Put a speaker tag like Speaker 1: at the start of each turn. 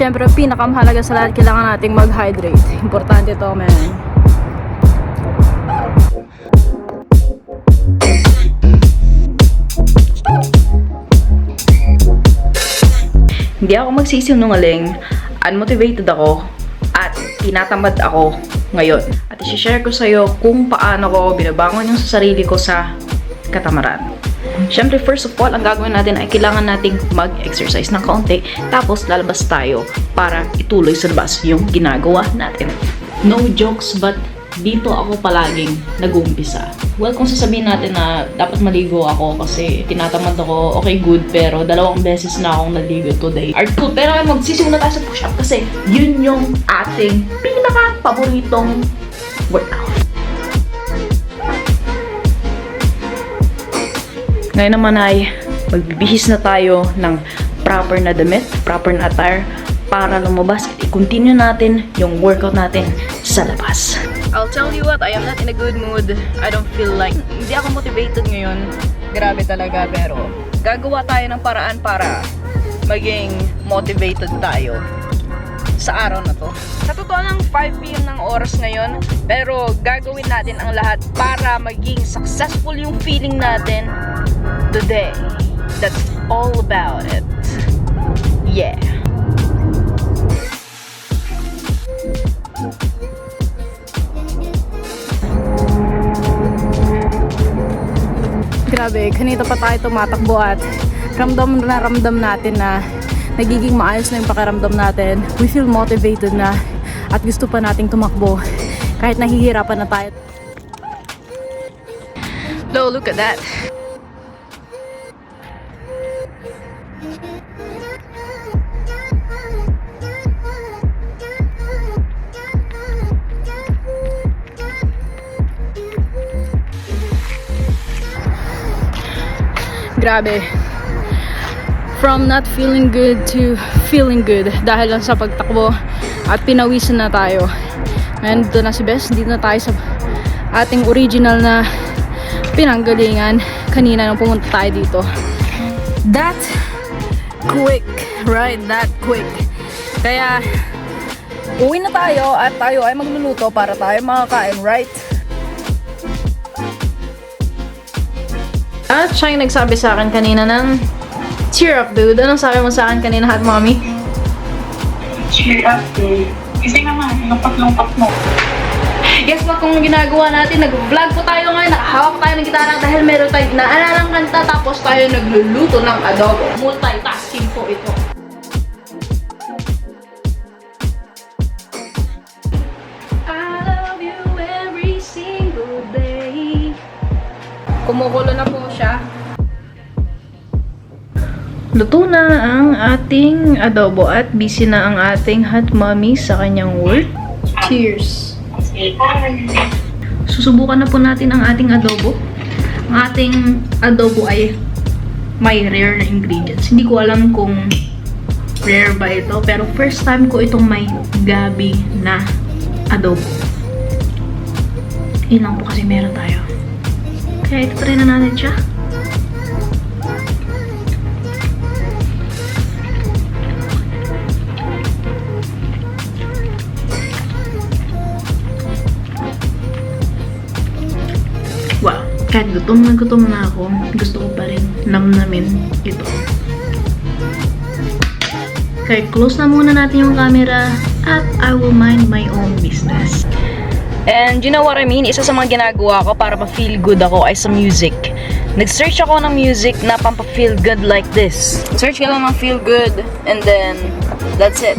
Speaker 1: syempre, pinakamahalaga sa lahat, kailangan nating mag-hydrate. Importante to, man.
Speaker 2: Hindi ako magsisinungaling, unmotivated ako, at tinatamad ako ngayon. At isi-share ko sa'yo kung paano ko binabangon yung sa sarili ko sa katamaran. Siyempre, first of all, ang gagawin natin ay kailangan nating mag-exercise ng kaunti, tapos lalabas tayo para ituloy sa labas yung ginagawa natin. No jokes, but dito ako palaging nag-uumpisa. Well, kung sasabihin natin na dapat maligo ako kasi tinatamad ako, okay good, pero dalawang beses na akong naligo today. Art good, pero magsisimula tayo sa push-up kasi yun yung ating pinaka-paboritong workout. Ngayon naman ay magbibihis na tayo ng proper na damit, proper na attire para lumabas at i-continue natin yung workout natin sa labas. I'll tell you what, I am not in a good mood. I don't feel like, hindi ako motivated ngayon. Grabe talaga, pero gagawa tayo ng paraan para maging motivated tayo sa araw na to. Sa totoo lang, 5pm ng oras ngayon, pero gagawin natin ang lahat para maging successful yung feeling natin today. That's all about it. Yeah.
Speaker 1: Grabe, kanina pa tayo tumatakbo at ramdam na ramdam natin na nagiging maayos na yung pakiramdam natin. We feel motivated na at gusto pa nating tumakbo kahit nahihirapan na tayo.
Speaker 2: Lo, look at that.
Speaker 1: Grabe. From not feeling good to feeling good dahil lang sa pagtakbo at pinawisan na tayo. Ngayon dito na si Bes, dito na tayo sa ating original na pinanggalingan kanina nung pumunta tayo dito. That quick, right? That quick. Kaya uwi na tayo at tayo ay magluluto para tayo makakain, right?
Speaker 2: At siya yung nagsabi sa akin kanina ng cheer up dude. Anong sabi mo sa akin kanina, hot mommy?
Speaker 3: cheer up eh. Kasi naman, lumpat-lumpat mo.
Speaker 2: Guess what kung ginagawa natin? Nag-vlog po tayo ngayon, nakahawak tayo ng gitara dahil meron tayo naalalang kanta tapos tayo nagluluto ng adobo. Multitasking po ito. I love you every single day.
Speaker 1: Kumukulo na po siya.
Speaker 2: Luto na ang ating adobo at busy na ang ating hot mommy sa kanyang work.
Speaker 1: Cheers.
Speaker 2: Susubukan na po natin ang ating adobo. Ang ating adobo ay may rare na ingredients. Hindi ko alam kung rare ba ito, pero first time ko itong may gabi na adobo. Yun lang po kasi meron tayo. Kaya ito try na natin siya. Kahit gutom na gutom na ako, gusto ko pa rin namnamin ito. Kaya close na muna natin yung camera at I will mind my own business. And you know what I mean? Isa sa mga ginagawa ko para ma-feel good ako ay sa music. Nag-search ako ng music na pampa-feel good like this. Search ka lang ng feel good and then that's it.